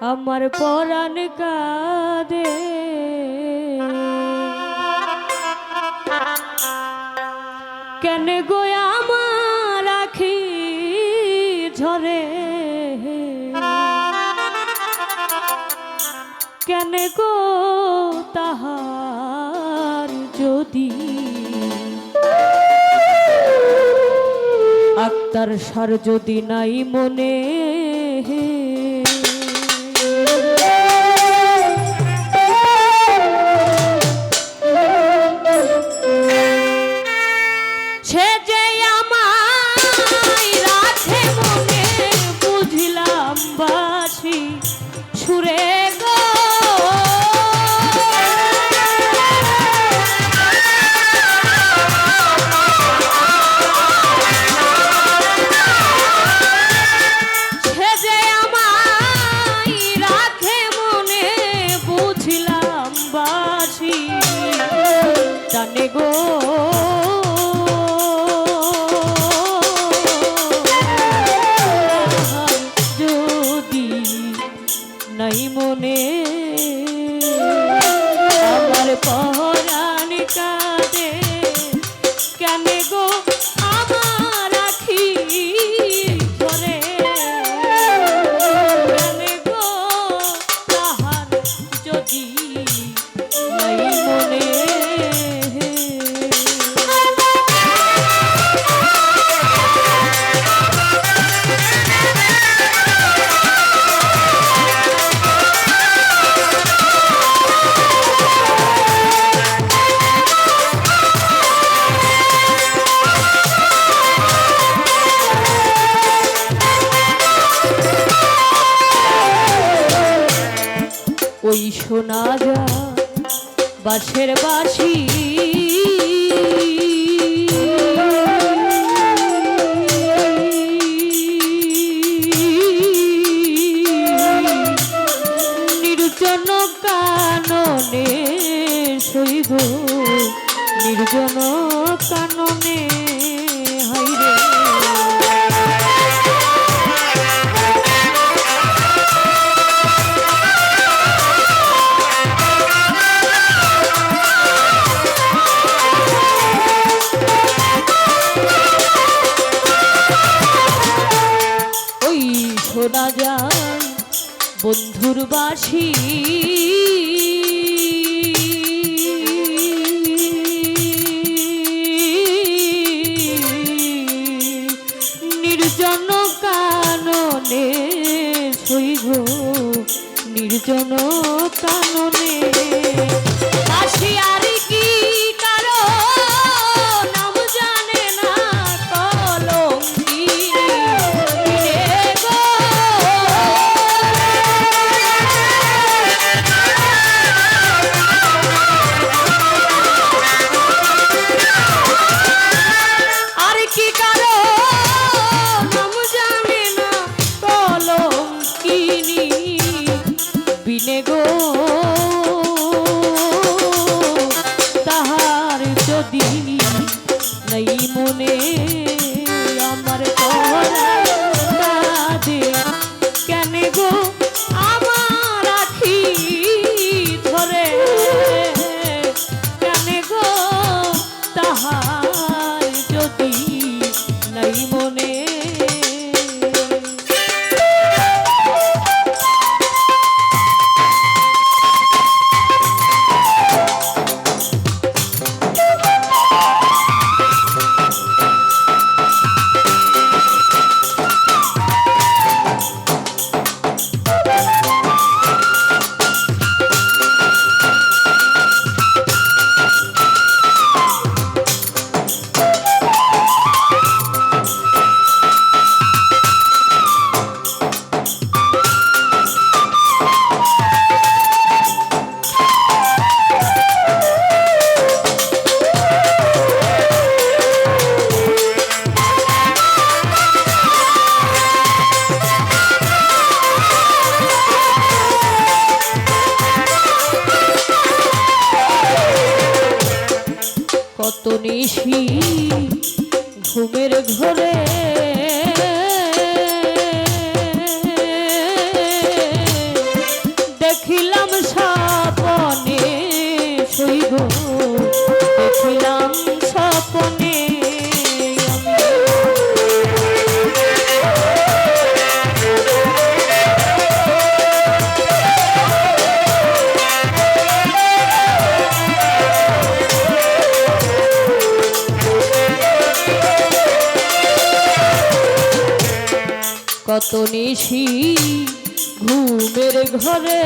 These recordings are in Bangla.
আমার পরাণ কাদে। কেন গো আমার রাখি ঝরে? কেন গো তাহার যদি? আত্মার সার যদি নাই মনে। হে পর kirpa মধুরবাসী নির্জন কাননে শৈব নির্জন কাননে নিশি ঘুমের ঘরে কত নিশি ঘুমের ঘরে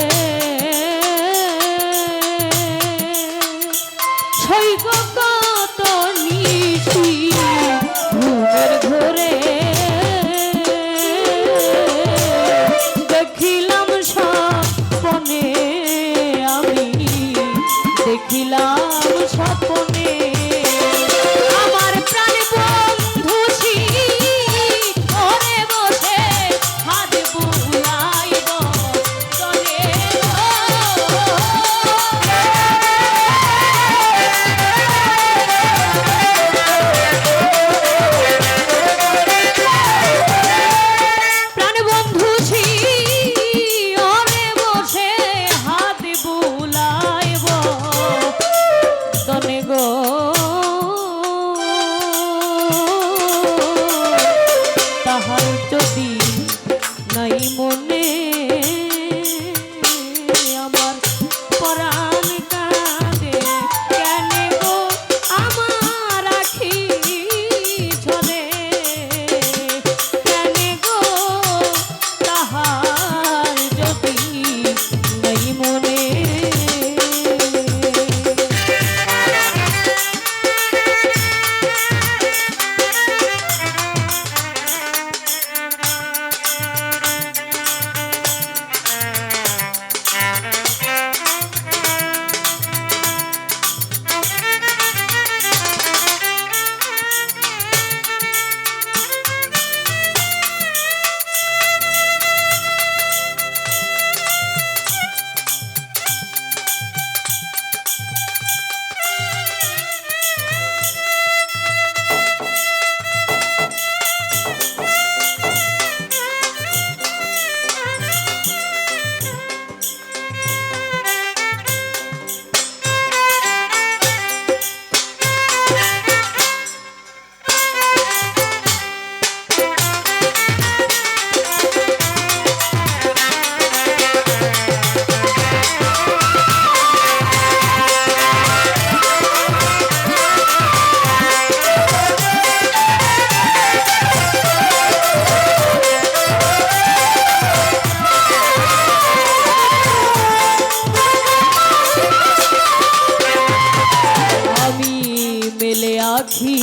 মেলে আখি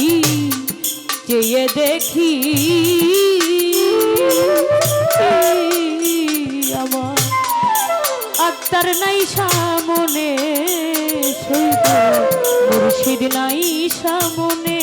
চেয়ে দেখি আমার আক্তার নাই সামনে মুর্শিদ নাই সামনে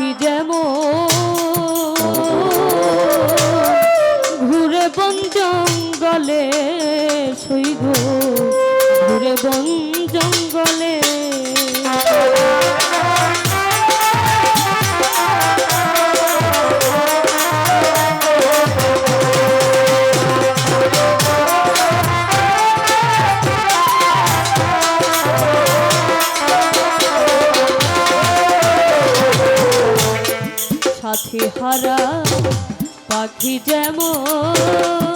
পাখি যেমন। ঘুরে বন জঙ্গলে সই ঘুরে বন হারা পাখি যেমন